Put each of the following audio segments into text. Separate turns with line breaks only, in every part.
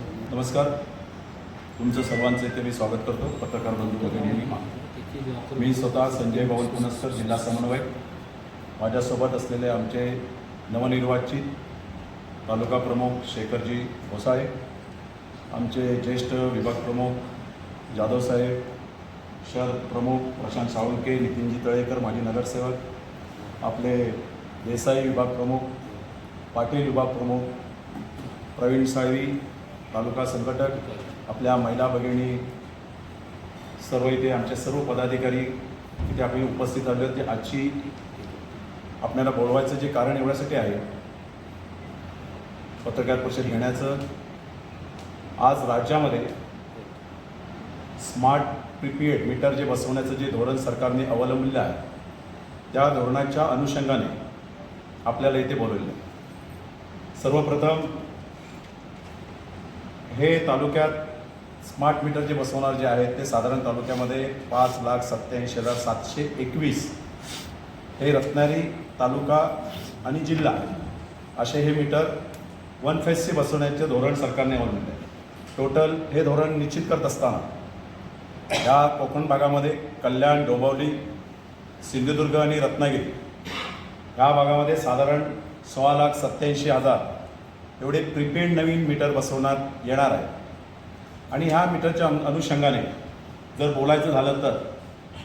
नमस्कार. तुमचं सर्वांचं इथे मी स्वागत करतो. पत्रकार बंधू भगिनी मी स्वतः संजय बावल पुनस्कर जिल्हा समन्वयक. माझ्यासोबत असलेले आमचे नवनिर्वाचित तालुका प्रमुख शेखरजी भोसाळे आमचे ज्येष्ठ विभाग प्रमुख जाधवसाहेब शहर प्रमुख प्रशांत साळुंके नितीनजी तळेकर माजी नगरसेवक आपले देसाई विभाग प्रमुख पाटील विभाग प्रमुख प्रवीण साळवी तालुका संघटक आपल्या महिला भगिनी सर्व इथे आमचे सर्व पदाधिकारी इथे आपली उपस्थित आले होते. आजची आपल्याला बोलवायचं जे कारण एवढ्यासाठी आहे पत्रकार परिषद घेण्याचं. आज राज्यामध्ये स्मार्ट प्रिपेड मीटर जे बसवण्याचं जे धोरण सरकारने अवलंबलेलं आहे त्या धोरणाच्या अनुषंगाने आपल्याला इथे बोलवलं सर्वप्रथम हे तालुक्यात स्मार्ट मीटर जे बसवणार जे आहेत ते साधारण तालुक्यामध्ये पाच लाख सत्याऐंशी हजार सातशे एकवीस हे रत्नागिरी तालुका आणि जिल्हा असे हे मीटर वन फेजचे बसवण्याचे धोरण सरकारने अवलंबले आहे टोटल हे धोरण निश्चित करत असताना ह्या कोकण भागामध्ये कल्याण डोंबावली सिंधुदुर्ग आणि रत्नागिरी ह्या भागामध्ये साधारण सोळा लाख सत्याऐंशी हजार एवढे प्रीपेड नवीन मीटर बसवण्यात येणार आहे. आणि ह्या मीटरच्या अनु- अनुषंगाने जर बोलायचं झालं तर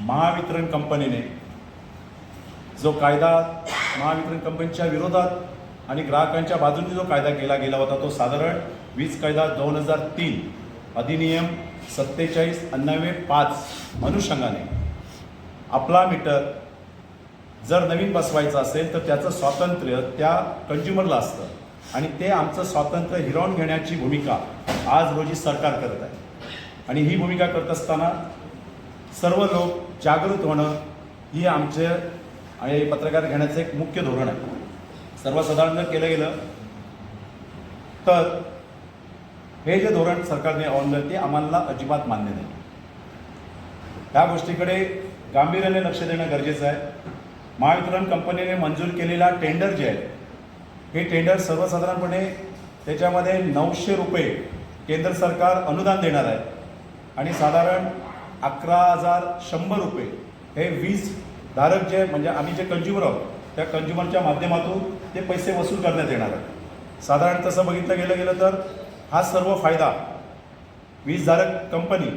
महावितरण कंपनीने जो कायदा महावितरण कंपनीच्या विरोधात आणि ग्राहकांच्या बाजूने जो कायदा केला गेला होता तो साधारण वीज कायदा दोन हजार तीन अधिनियम सत्तेचाळीस अण्णवे पाच अनुषंगाने आपला मीटर जर नवीन बसवायचा असेल तर त्याचं स्वातंत्र्य त्या कंज्युमरला असतं. आणि ते आमचं स्वातंत्र्य हिरावून घेण्याची भूमिका आज रोजी सरकार करत आहे. आणि ही भूमिका करत असताना सर्व लोक जागृत होणं ही आमचे आणि पत्रकार घेण्याचं एक मुख्य धोरण आहे. सर्वसाधारण जर केलं गेलं तर हे जे धोरण सरकारने अवलंबलं ते आम्हाला अजिबात मान्य नाही. त्या गोष्टीकडे गांभीर्याने लक्ष देणं गरजेचं आहे. महावितरण कंपनीने मंजूर केलेला टेंडर जे आहे हे टेंडर सर्वसाधारणपणे त्याच्यामध्ये नऊशे रुपये केंद्र सरकार अनुदान देणार आहे. आणि साधारण अकरा हजार शंभर रुपये हे वीज धारक जे म्हणजे आम्ही जे कंझ्युमर आहोत त्या कंझ्युमरच्या माध्यमातून ते पैसे वसूल करण्यात येणार आहे साधारण तसं बघितलं गेलं गेलं तर हा सर्व फायदा वीजधारक कंपनी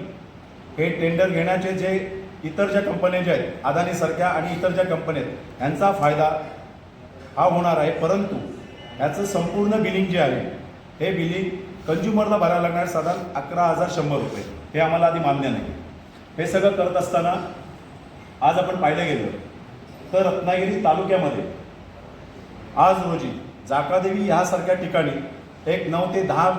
हे टेंडर घेण्याचे जे इतर ज्या कंपन्या ज्या आहेत अदानीसारख्या आणि इतर ज्या कंपन्या आहेत यांचा फायदा हा होणार आहे. परंतु ह्याचं संपूर्ण बिलिंग जे आहे हे बिलिंग कंज्युमरला भरायला लागणार साधारण अकरा हजार शंभर रुपये. हे आम्हाला आधी मान्य नाही. हे सगळं करत असताना आज आपण पाहिलं गेलं तर रत्नागिरी तालुक्यामध्ये आज रोजी जाकादेवी ह्यासारख्या ठिकाणी एक नऊ ते दहा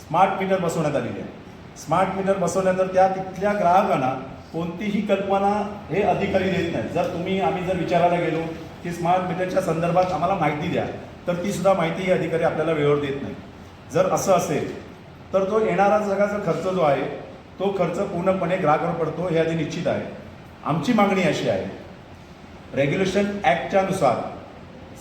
स्मार्ट मीटर बसवण्यात आलेली आहे. स्मार्ट मीटर बसवल्यानंतर त्या तिथल्या ग्राहकांना कोणतीही कल्पना हे अधिकारी देत नाहीत. जर तुम्ही आम्ही जर विचारायला गेलो की स्मार्ट मीटरच्या संदर्भात आम्हाला माहिती द्या तर ती सुद्धा माहिती हे अधिकारी आपल्याला वेळेवर देत नाही. जर असं असेल तर तो येणारा सगळ्याचा खर्च जो आहे तो खर्च पूर्णपणे ग्राहकावर पडतो हे आधी निश्चित आहे. आमची मागणी अशी आहे रेग्युलेशन ॲक्टच्या नुसार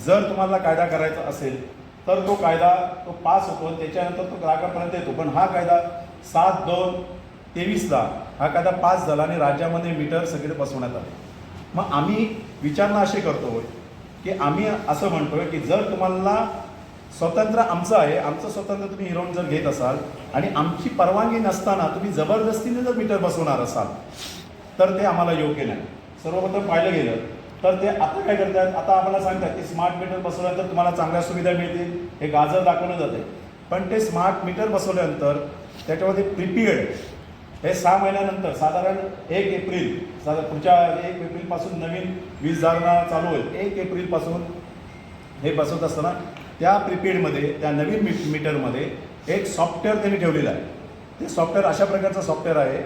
जर तुम्हाला कायदा करायचा असेल तर तो कायदा तो पास होतो त्याच्यानंतर तो ग्राहकापर्यंत येतो. पण हा कायदा सात दोन तेवीसला हा कायदा पास झाला आणि राज्यामध्ये मीटर सगळे बसवण्यात आले. मग आम्ही विचारणा अशी करतो की आम्ही असं म्हणतोय की जर तुम्हाला स्वतंत्र आमचं आहे आमचं स्वतंत्र तुम्ही हिरवून जर घेत असाल आणि आमची परवानगी नसताना तुम्ही जबरदस्तीने जर मीटर बसवणार असाल तर ते आम्हाला योग्य नाही. सर्वप्रथम पाहिलं गेलं तर ते आता काय करतात? आता आम्हाला सांगतात की स्मार्ट मीटर बसवल्यानंतर तुम्हाला चांगल्या सुविधा मिळतील. हे गाजर दाखवलं जाते पण ते स्मार्ट मीटर बसवल्यानंतर त्याच्यामध्ये प्रिपेड हे सहा महिन्यानंतर साधारण एक एप्रिल साधा पुढच्या एक एप्रिलपासून नवीन वीज धारणा चालू होईल. एक एप्रिलपासून हे बसवत असताना त्या प्रिपेडमध्ये त्या नवीन मी मीटरमध्ये एक सॉफ्टवेअर त्यांनी ठेवलेलं आहे. ते सॉफ्टवेअर अशा प्रकारचं सॉफ्टवेअर आहे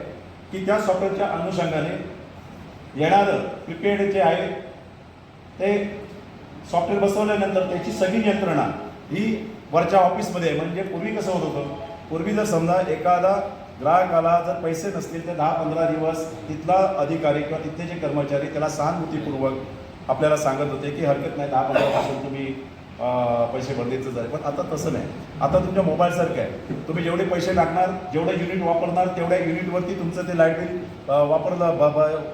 की त्या सॉफ्टवेअरच्या अनुषंगाने येणारं प्रिपेड जे आहे ते सॉफ्टवेअर बसवल्यानंतर त्याची सगळी यंत्रणा ही वरच्या ऑफिसमध्ये आहे म्हणजे पूर्वी कसं होत होतं? पूर्वी जर समजा एखादा ग्राहकाला जर पैसे नसतील तर दहा पंधरा दिवस तिथला अधिकारी किंवा तिथले जे कर्मचारी त्याला सहानुभूतीपूर्वक आपल्याला सांगत होते की हरकत नाही दहा पंधरा पासून तुम्ही पैसे बंदीचं झालं. पण आता तसं नाही. आता तुमच्या मोबाईलसारखं आहे. तुम्ही जेवढे पैसे टाकणार जेवढे युनिट वापरणार तेवढ्या युनिटवरती तुमचं ते लाइट बिल वापरलं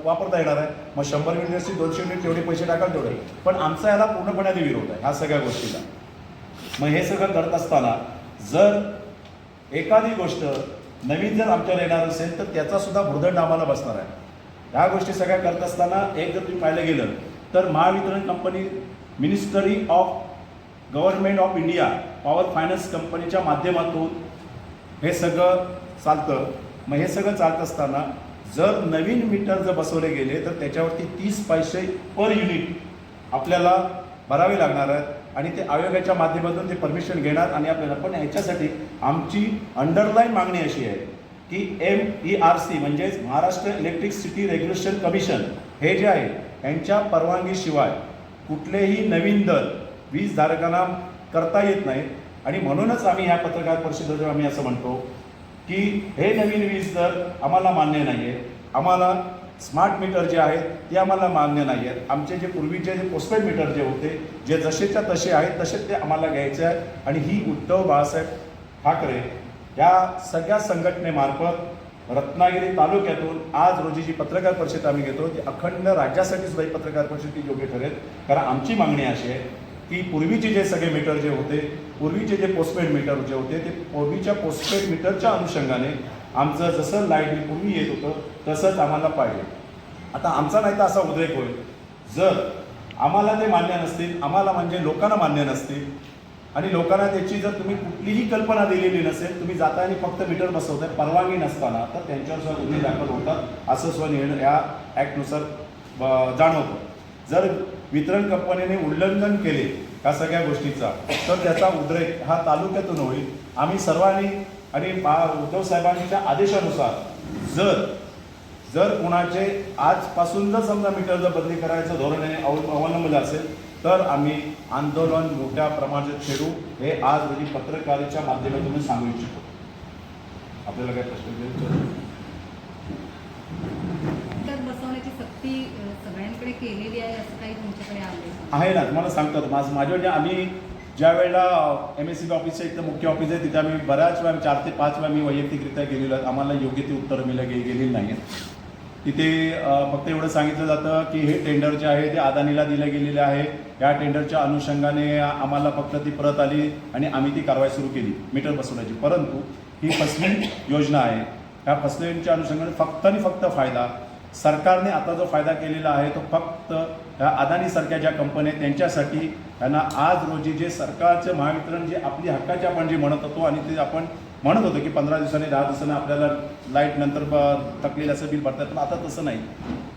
वापरता येणार आहे. मग शंभर युनिट असतील दोनशे युनिट जेवढे पैसे टाकाल तेवढे. पण आमचा याला पूर्णपणे विरोध आहे ह्या सगळ्या गोष्टीला. मग हे सगळं करत असताना जर एखादी गोष्ट नवीन जर आमच्यावर येणार असेल तर त्याचा सुद्धा भुर्दंड आम्हाला बसणार आहे. ह्या गोष्टी सगळ्या करत असताना एक जर तुम्ही पाहिलं गेलं तर Mahavitaran company ministry of government of India power finance कंपनीच्या माध्यमातून हे सगळं चालतं. मग हे सगळं चालत असताना जर नवीन मीटर जर बसवले गेले तर त्याच्यावरती तीस पैसे पर युनिट आपल्याला भरावे लागणार आहेत. आणि ते आयोगाच्या माध्यमातून ते परमिशन घेणार आणि आपल्याला पण याच्यासाठी आमची अंडरलाईन मागणी अशी आहे की एम ई आर सी म्हणजेच Maharashtra electricity regulation commission हे जे आहे यांच्या परवानगीशिवाय कुठलेही नवीन दर वीज धारकांना करता येत नाहीत. आणि म्हणूनच आम्ही ह्या पत्रकार परिषदेत आम्ही असं म्हणतो की हे नवीन वीज दर आम्हाला मान्य नाही आहे आम्हाला स्मार्ट मीटर जे आहेत ते आम्हाला मान्य नाही आहेत आमचे जे पूर्वीचे जे पोस्टपेड मीटर जे होते जे जसेच्या तसे आहेत तसे ते आम्हाला घ्यायचे आहे आणि ही उद्धव बाळासाहेब ठाकरे या सगळ्या संघटनेमार्फत रत्नागिरी तालुक्यातून आज रोजी जी पत्रकार परिषद आम्ही घेतो ती अखंड राज्यासाठी सुद्धा ही पत्रकार परिषद ती योग्य ठरेल. कारण आमची मागणी अशी आहे की पूर्वीचे जे सगळे मीटर जे होते पूर्वीचे जे पोस्टपेड मीटर जे होते ते पूर्वीच्या पोस्टपेड मीटरच्या अनुषंगाने आमचं जसं लाइट पूर्वी येत होतं तसंच आम्हाला पाहिजे. आता आमचा नाही तर असा उद्रेक होईल. जर आम्हाला ते मान्य नसतील आम्हाला म्हणजे लोकांना मान्य नसतील आणि लोकांना त्याची जर तुम्ही कुठलीही कल्पना दिलेली नसेल तुम्ही जाता आणि फक्त मीटर बसवताय परवानगी नसताना तर त्यांच्यावर सुद्धा गुन्हे दाखल होतात असं सुद्धा या ॲक्टनुसार जाणवतं. जर वितरण कंपनीने उल्लंघन केले या सगळ्या गोष्टीचा. तर त्याचा उद्रेक हा तालुक्यातून होईल. आम्ही सर्वांनी आणि बा- उद्धव साहेबांच्या आदेशानुसार जर जर कुणाचे आजपासून जर समजा मीटर जर बदली करायचं धोरण हे अव- अवलंबलं असेल तर आम्ही आंदोलन मोठ्या प्रमाणात छेडू. हे आज म्हणजे पत्रकारितेच्या माध्यमातून सांगू इच्छितो. आपल्याला काय प्रश्न?
बसवण्याची सक्ती सगळ्यांकडे केलेली आहे असं काही तुमच्याकडे
आहे ना तुम्हाला सांगतो माझं माझ्या आम्ही ज्या वेळेला एम एस सी बी आहे इथं मुख्य ऑफिस आहे तिथे आम्ही बऱ्याच वेळा चार ते पाच वेळा मी वैयक्तिकरित्या गेलेलो आहे. आम्हाला योग्य ती उत्तरं मिळलं गे गेलेली नाही तिथे फक्त एवढं सांगितलं जातं की हे टेंडर जे आहे ते अदानीला दिलं गेलेले आहे. या टेंडरच्या अनुषंगाने आम्हाला फक्त ती परत आली आणि आम्ही ती कारवाई सुरू केली मीटर बसवण्याची. परंतु ही फसवेंट योजना आहे. ह्या फसलेच्या अनुषंगाने फक्त आणि फक्त फायदा सरकारने आता जो फायदा केलेला आहे तो फक्त ह्या अदानीसारख्या ज्या कंपन्या आहेत त्यांच्यासाठी त्यांना आज रोजी जे सरकारचं महावितरण जे आपली हक्काचे आपण जे म्हणत होतो आणि ते आपण म्हणत होतो की पंधरा दिवसांनी दहा दिवसांनी आपल्याला लाइट नंतर ब- थकलेलं असं बिल भरतात पण आता तसं नाही.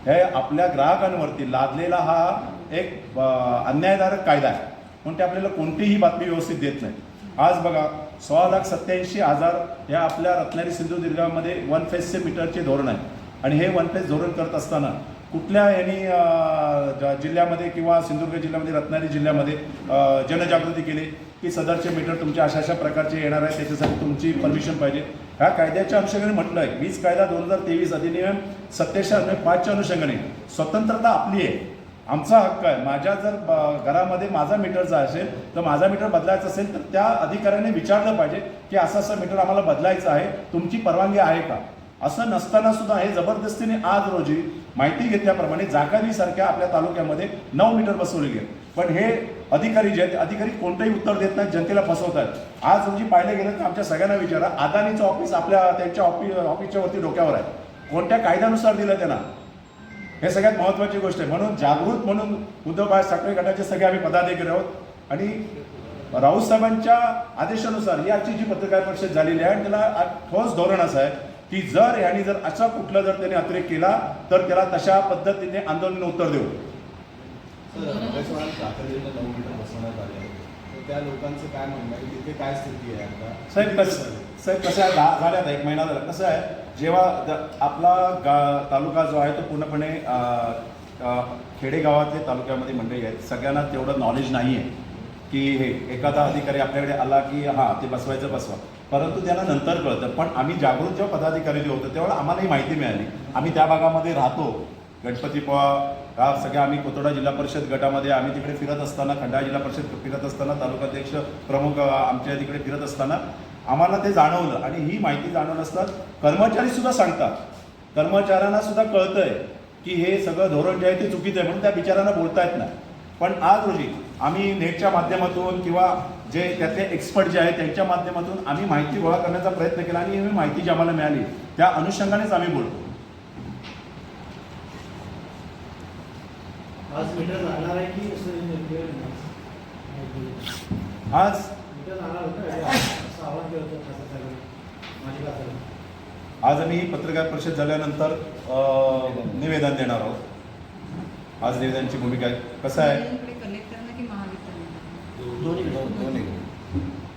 हे आपल्या ग्राहकांवरती लादलेला हा एक अ, अन्यायकारक कायदा आहे. म्हणून ते आपल्याला कोणतीही बातमी व्यवस्थित देत नाही आज बघा सोळा लाख सत्याऐंशी हजार ह्या आपल्या रत्नागिरी सिंधुदुर्गामध्ये वन फेसचे मीटरचे धोरण आहे. आणि हे वन फेस धोरण करत असताना कुठल्या यांनी जिल्ह्यामध्ये किंवा सिंधुदुर्ग जिल्ह्यामध्ये रत्नागिरी जिल्ह्यामध्ये जनजागृती केली की सदरचे मीटर तुमच्या अशा अशा प्रकारचे येणार आहे त्याच्यासाठी तुमची परमिशन पाहिजे. ह्या कायद्याच्या अनुषंगाने म्हटलं आहे वीज कायदा दोन हजार तेवीस अधिनियम सत्याऐंशी पाचच्या अनुषंगाने स्वतंत्रता आपली आहे. आमचा हक्क आहे. माझ्या जर घरामध्ये माझा मीटरचा असेल तर माझा मीटर बदलायचा असेल तर त्या अधिकाऱ्याने विचारलं पाहिजे की असं असं मीटर आम्हाला बदलायचं आहे तुमची परवानगी आहे का? असं नसताना सुद्धा हे जबरदस्तीने आज रोजी माहिती घेतल्याप्रमाणे जाकारीसारख्या आपल्या तालुक्यामध्ये नऊ मीटर बसवले गेले. पण हे अधिकारी जे आहेत अधिकारी कोणतंही उत्तर देत नाहीत जनतेला फसवतात आज रोजी पाहिलं गेलं तर आमच्या सगळ्यांना विचारा अदानीचं ऑफिस आपल्या त्यांच्या ऑफिस ऑफिसच्या वरती डोक्यावर आहे. कोणत्या कायद्यानुसार दिलं त्यांना? हे सगळ्यात महत्त्वाची गोष्ट आहे. म्हणून जागृत म्हणून उद्धव बाळ ठाकरे गटाचे सगळे आम्ही पदाधिकारी आहोत. आणि राऊत साहेबांच्या आदेशानुसार ही आजची जी पत्रकार परिषद झालेली आहे आणि त्याला ठोस धोरण असं आहे की जर यांनी जर असा कुठला जर त्यांनी अतिरेक केला तर त्याला तशा पद्धतीने आंदोलन उत्तर देऊ.
काय म्हणणं आहे? तिथे काय स्थिती आहे आता?
साहेब साहेब कसं आहे दहा झाले आता एक महिना झाला. कसं आहे जेव्हा द- आपला गा तालुका जो आहे तो पूर्णपणे अ, अ, खेडेगावातले तालुक्यामध्ये मंडळी आहेत. सगळ्यांना तेवढं नॉलेज नाही आहे की हे एखादा अधिकारी आपल्याकडे आला की हां ते बसवायचं बसवा. परंतु त्यांना नंतर कळतं. पण आम्ही जागृत जेव्हा पदाधिकारी जे होतो तेव्हा आम्हालाही माहिती मिळाली. आम्ही त्या भागामध्ये राहतो. गणपतीपुळा हा सगळ्या आम्ही कोतोडा जिल्हा परिषद गटामध्ये आम्ही तिकडे फिरत असताना खंडाळा जिल्हा परिषद फिरत असताना तालुकाध्यक्ष प्रमुख अ, आमच्या तिकडे फिरत असताना आम्हाला ते जाणवलं आणि ही माहिती जाणवलं असतात कर्मचारी सुद्धा सांगतात. कर्मचाऱ्यांना सुद्धा कळतंय की हे सगळं धोरण जे आहे ते चुकीचं आहे म्हणून त्या बिचारांना बोलता येत नाही. पण आज रोजी आम्ही नेटच्या माध्यमातून किंवा जे त्यातले एक्सपर्ट जे आहेत त्यांच्या माध्यमातून आम्ही माहिती गोळा करण्याचा प्रयत्न केला आणि ही माहिती जी आम्हाला मिळाली त्या अनुषंगानेच आम्ही बोलतो.
आज मीटर लागणार आहे की असं मीटर
आज
लागणार होतं का? असं आवाज केलं होतं खासदार साहेबांनी. माझी बात आहे.
आज आम्ही पत्रकार परिषद झाल्यानंतर अ, निवेदन देणार आहोत. आज निवेदनाची भूमिका आहे? कसं आहे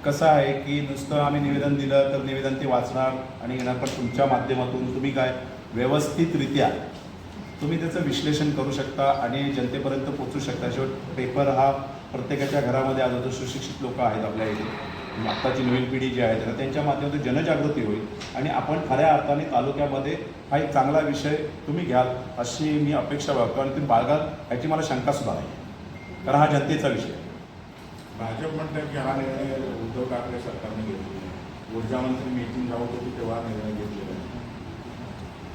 कसं आहे की नुसतं आम्ही निवेदन दिलं तर निवेदन ते वाचणार आणि येणार पण तुमच्या माध्यमातून तुम्ही काय व्यवस्थितरित्या तुम्ही त्याचं विश्लेषण करू शकता आणि जनतेपर्यंत पोचू शकता. शेवट पेपर हा प्रत्येकाच्या घरामध्ये आज होतो सुशिक्षित लोक आहेत आपल्या इथे. आत्ताची नवीन पिढी जी आहे तर त्यांच्या माध्यमातून जनजागृती होईल. आणि आपण खऱ्या अर्थाने तालुक्यामध्ये हा एक चांगला विषय तुम्ही घ्याल अशी मी अपेक्षा बाळगतो. आणि तुम्ही बाळगाल याची मला शंकासुद्धा नाही. कारण हा जनतेचा विषय आहे.
भाजप म्हणतात की हा निर्णय उद्धव ठाकरे सरकारने घेतलेला ऊर्जा मंत्री मीटिंग राऊत होती तेव्हा हा निर्णय घेतलेला आहे.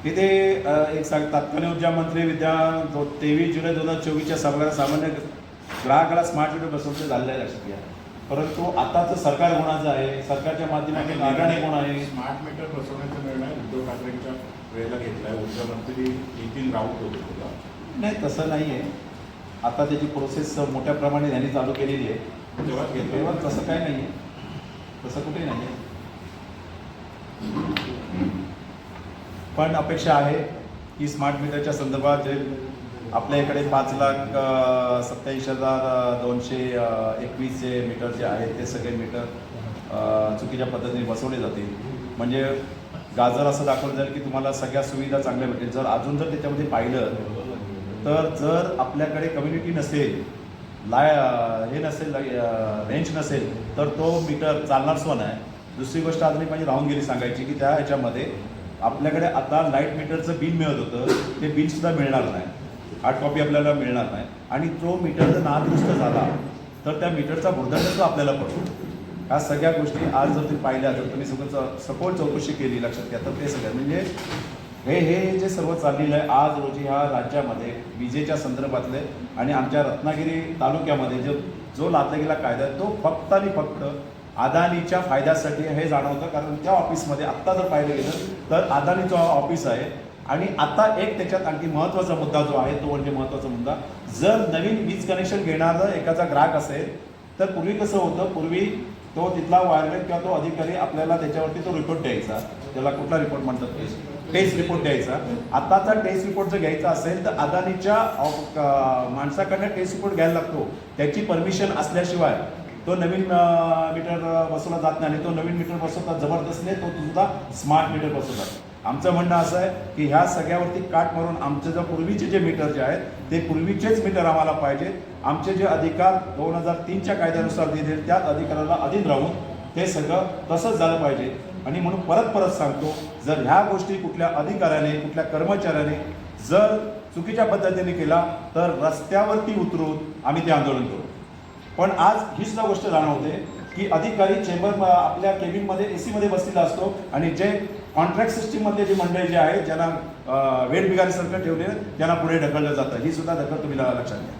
तिथे एक सांग तत्कालीन ऊर्जा मंत्री विद्या तेवीस जुलै दोन हजार चोवीसच्या सभागृहात सामान्य ग्राहकाला स्मार्ट मीटर बसवण्याचे झालेलं आहे लक्षात घ्या परंतु आताचं सरकार कोणाचं आहे सरकारच्या माध्यमातून निर्णय कोण आहे?
स्मार्ट मीटर बसवण्याचा निर्णय उद्धव ठाकरेंच्या वेळेला घेतला आहे ऊर्जा मंत्री नितीन राऊत होते तेव्हा.
नाही तसं नाही आहे आता त्याची प्रोसेस मोठ्या प्रमाणे त्यांनी चालू केलेली आहे.
घेतलं.
तेव्हा तसं काही नाही आहे तसं कुठे नाही आहे पण अपेक्षा आहे की स्मार्ट मीटरच्या संदर्भात जे आपल्या इकडे पाच लाख सत्याऐंशी हजार दोनशे एकवीस जे मीटर जे आहेत ते सगळे मीटर चुकीच्या पद्धतीने बसवले जातील. म्हणजे गाजर असं दाखवलं जाईल की तुम्हाला सगळ्या सुविधा चांगल्या भेटेल. जर अजून जर त्याच्यामध्ये पाहिलं तर जर आपल्याकडे कम्युनिटी नसेल लाय हे नसेल रेंज नसेल तर तो मीटर चालणार स्वन नाही. दुसरी गोष्ट अजून माझी राहून गेली सांगायची की त्या ह्याच्यामध्ये आपल्याकडे आता लाइट मीटरचं बिल मिळत होतं ते बिलसुद्धा मिळणार नाही. हार्ड कॉपी आपल्याला मिळणार नाही. आणि तो मीटर जर नादुरुस्त झाला तर त्या मीटरचा भुर्दंड आपल्याला पडतो. ह्या सगळ्या गोष्टी आज जर तुम्ही पाहिल्या जर तुम्ही सगळं सपोर्ट सखोल चौकशी केली लक्षात घ्या तर ते सगळं म्हणजे हे हे जे सर्व चाललेलं आहे आज रोजी ह्या राज्यामध्ये विजेच्या संदर्भातले आणि आमच्या रत्नागिरी तालुक्यामध्ये जो जो लादला गेला कायदा तो फक्त आणि फक्त अदानीच्या फायद्यासाठी हे जाणवतं. कारण त्या ऑफिसमध्ये आत्ता जर पाहिलं गेलं तर अदानीचं ऑफिस आहे आणि आता एक त्याच्यात आणखी महत्त्वाचा मुद्दा जो आहे तो म्हणजे महत्त्वाचा मुद्दा जर नवीन वीज कनेक्शन घेणारा एखादा ग्राहक असेल तर पूर्वी कसं होतं? पूर्वी तो तिथला वायरलेस किंवा तो अधिकारी आपल्याला त्याच्यावरती तो रिपोर्ट द्यायचा. त्याला कुठला रिपोर्ट म्हणतात? ते टेस्ट रिपोर्ट द्यायचा. आताचा टेस्ट रिपोर्ट जर घ्यायचा असेल तर अदानीच्या माणसाकडनं टेस्ट रिपोर्ट घ्यायला लागतो. त्याची परमिशन असल्याशिवाय तो नवीन मीटर बसवला जात नाही आणि तो नवीन मीटर बसवतात जबरदस्तीने तो सुद्धा स्मार्ट मीटर बसवतात. आमचं म्हणणं असं आहे की ह्या सगळ्यावरती काट मारून आमचे जे पूर्वीचे जे मीटर जे आहेत ते पूर्वीचेच मीटर आम्हाला पाहिजे. आमचे जे अधिकार दोन हजार तीनच्या कायद्यानुसार दिले त्याच अधिकाराला अधीन राहून ते सगळं तसंच झालं पाहिजे. आणि म्हणून परत परत सांगतो जर ह्या गोष्टी कुठल्या अधिकाऱ्याने कुठल्या कर्मचाऱ्याने जर चुकीच्या पद्धतीने केला तर रस्त्यावरती उतरून आम्ही ते आंदोलन करू. पण आज ही सुद्धा गोष्ट जाणवते की अधिकारी चेंबर आपल्या केबिनमध्ये ए सीमध्ये बसलेला असतो आणि जे कॉन्ट्रॅक्ट सिस्टीममधले जे मंडळी जे आहेत ज्यांना वेळ बिगारीसारखं ठेवले त्यांना पुढे ढकललं जातं. ही सुद्धा दखल तुम्ही लक्षात घ्या.